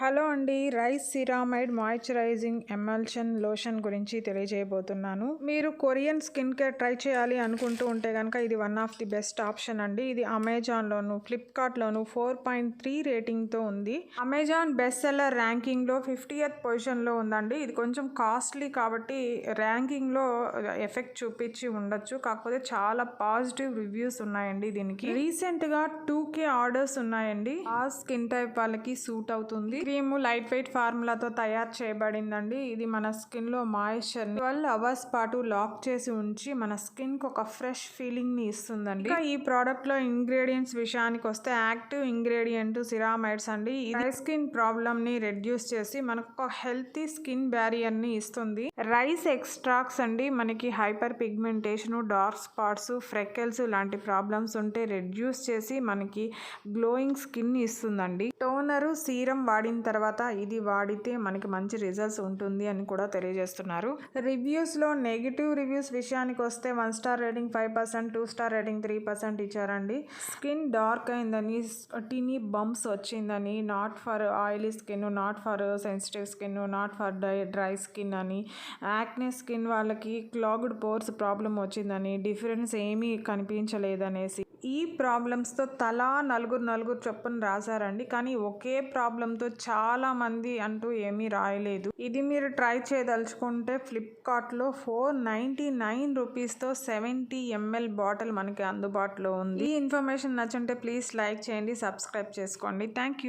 Hello అండి rice ceramide moisturising emulsion lotion గురించి తెలియజేయబోతున్నాను. మీరు కొరియన్ స్కిన్ కేర్ ట్రై చేయాలి అనుకుంటూ ఉంటే కనుక ఇది one of the best option అండి. ఇది అమెజాన్లోను ఫ్లిప్కార్ట్లోను ఫోర్ పాయింట్ త్రీ రేటింగ్తో ఉంది. అమెజాన్ బెస్ట్ సెల్లర్ ర్యాంకింగ్లో ఫిఫ్టీయత్ పొజిషన్లో ఉందండి. ఇది కొంచెం కాస్ట్లీ కాబట్టి ర్యాంకింగ్లో ఎఫెక్ట్ చూపించి ఉండొచ్చు. కాకపోతే చాలా పాజిటివ్ రివ్యూస్ ఉన్నాయండి దీనికి. రీసెంట్గా టూ కే ఆర్డర్స్ ఉన్నాయండి. ఆ స్కిన్ టైప్ వాళ్ళకి సూట్ అవుతుంది. క్రీమ్ లైట్ వెయిట్ ఫార్ములాతో తయారు చేయబడిందండి. ఇది మన స్కిన్లో మాయిశ్చర్ ట్వెల్వ్ అవర్స్ పాటు లాక్ చేసి ఉంచి మన స్కిన్కి ఒక ఫ్రెష్ ఫీలింగ్ని ఇస్తుందండి. ఇంకా ఈ ప్రోడక్ట్లో ఇంగ్రీడియంట్స్ విషయానికి వస్తే యాక్టివ్ ఇంగ్రీడియంట్ సిరామైడ్స్ అండి. ఇది స్కిన్ ప్రాబ్లమ్ని రెడ్యూస్ చేసి మనకు ఒక హెల్తీ స్కిన్ బ్యారియర్ని ఇస్తుంది. రైస్ ఎక్స్ట్రాక్ట్స్ అండి. మనకి hyper pigmentation dark spots freckles లాంటి ప్రాబ్లమ్స్ ఉంటే రెడ్యూస్ చేసి మనకి గ్లోయింగ్ స్కిన్ ఇస్తుందండి. టోనరు సీరం వాడిన తర్వాత ఇది వాడితే మనకి మంచి రిజల్ట్స్ ఉంటుంది అని కూడా తెలియజేస్తున్నారు. రివ్యూస్లో నెగిటివ్ రివ్యూస్ విషయానికి వస్తే one star rating five percent two star rating three percent ఇచ్చారండి. స్కిన్ డార్క్ అయిందని టిని బంప్స్ వచ్చిందని not for oily skin not for sensitive skin not for dry dry skin అని యాక్నే స్కిన్ వాళ్ళకి clogged pores problem వచ్చిందని difference ఏమీ కనిపించలేదనేసి ఈ ప్రాబ్లమ్స్తో తలా నలుగురు నలుగురు చొప్పున రాశారండి. కానీ ఒకే ప్రాబ్లంతో చాలా మంది అంటూ ఏమీ రాయలేదు. ఇది మీరు ట్రై చేయదలుచుకుంటే ఫ్లిప్కార్ట్లో ఫోర్ నైంటీ నైన్ రూపీస్తో సెవెంటీ ఎంఎల్ బాటిల్ మనకి అందుబాటులో ఉంది. ఈ ఇన్ఫర్మేషన్ నచ్చుంటే ప్లీజ్ లైక్ చేయండి సబ్స్క్రైబ్ చేసుకోండి. Thank you.